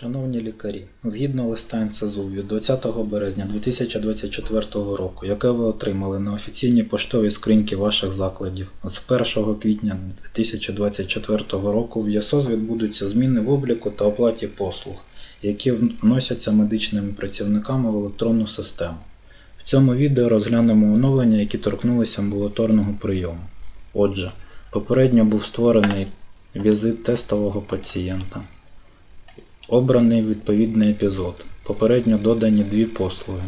Шановні лікарі, згідно листа НСЗУ від 20 березня 2024 року, яке ви отримали на офіційній поштовій скриньці ваших закладів, з 1 квітня 2024 року в ЯСОЗ відбудуться зміни в обліку та оплаті послуг, які вносяться медичними працівниками в електронну систему. В цьому відео розглянемо оновлення, які торкнулися амбулаторного прийому. Отже, попередньо був створений візит тестового пацієнта. Обраний відповідний епізод. Попередньо додані дві послуги.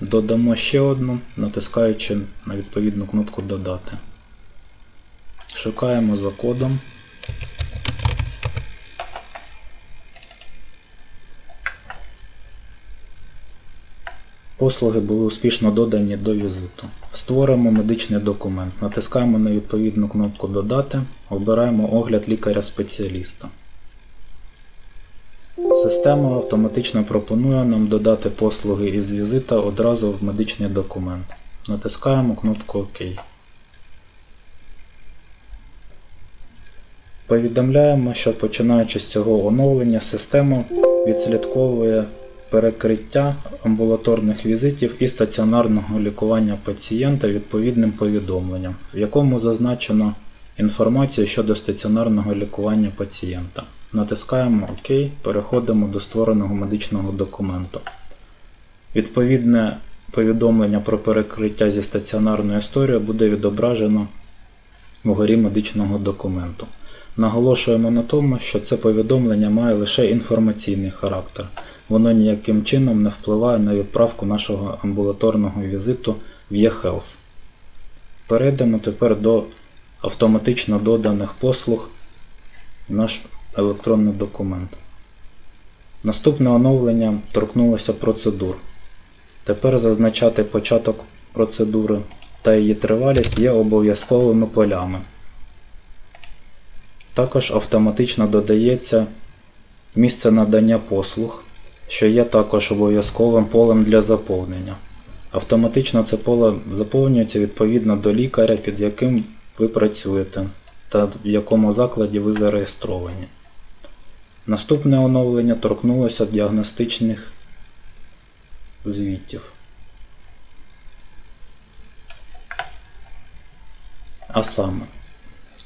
Додамо ще одну, натискаючи на відповідну кнопку Додати. Шукаємо за кодом. Послуги були успішно додані до візиту. Створимо медичний документ. Натискаємо на відповідну кнопку Додати, обираємо огляд лікаря-спеціаліста. Система автоматично пропонує нам додати послуги із візита одразу в медичний документ. Натискаємо кнопку ОК. Повідомляємо, що починаючи з цього оновлення, система відслідковує перекриття амбулаторних візитів і стаціонарного лікування пацієнта відповідним повідомленням, в якому зазначено інформацію щодо стаціонарного лікування пацієнта. Натискаємо ОК, переходимо до створеного медичного документу. Відповідне повідомлення про перекриття зі стаціонарною історією буде відображено вгорі медичного документу. Наголошуємо на тому, що це повідомлення має лише інформаційний характер. Воно ніяким чином не впливає на відправку нашого амбулаторного візиту в eHealth. Перейдемо тепер до автоматично доданих послуг наш електронний документ. Наступне оновлення торкнулося процедур. Тепер зазначати початок процедури та її тривалість є обов'язковими полями. Також автоматично додається місце надання послуг, що є також обов'язковим полем для заповнення. Автоматично це поле заповнюється відповідно до лікаря, під яким ви працюєте та в якому закладі ви зареєстровані. Наступне оновлення торкнулося діагностичних звітів. А саме,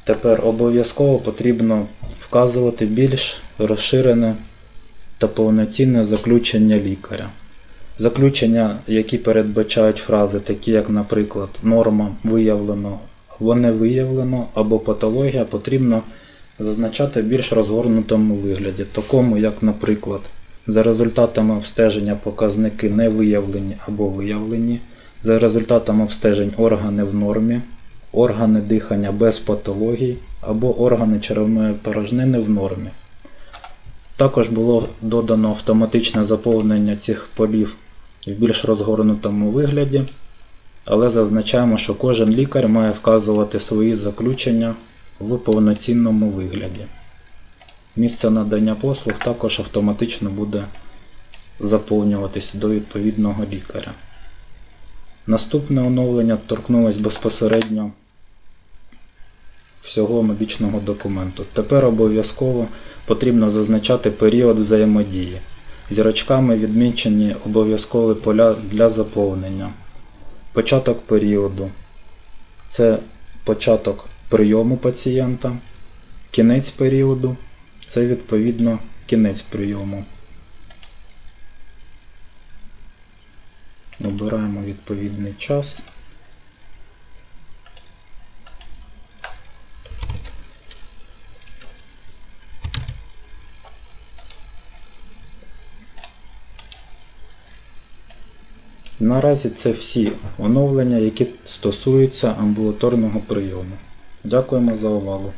тепер обов'язково потрібно вказувати більш розширене та повноцінне заключення лікаря. Заключення, які передбачають фрази, такі як, наприклад, норма виявлено або не виявлено, або патологія, потрібно зазначати більш розгорнутому вигляді, такому як, наприклад, за результатами обстеження показники не виявлені або виявлені, за результатами обстежень органи в нормі, органи дихання без патологій або органи черевної порожнини в нормі. Також було додано автоматичне заповнення цих полів в більш розгорнутому вигляді, але зазначаємо, що кожен лікар має вказувати свої заключення в повноцінному вигляді. Місце надання послуг також автоматично буде заповнюватись до відповідного лікаря. Наступне оновлення торкнулось безпосередньо всього медичного документу. Тепер обов'язково потрібно зазначати період взаємодії. Зірочками відмічені обов'язкові поля для заповнення. Початок періоду це початок прийому пацієнта, кінець періоду це відповідно кінець прийому. Обираємо відповідний час. Наразі це всі оновлення, які стосуються амбулаторного прийому. Дякуємо за увагу.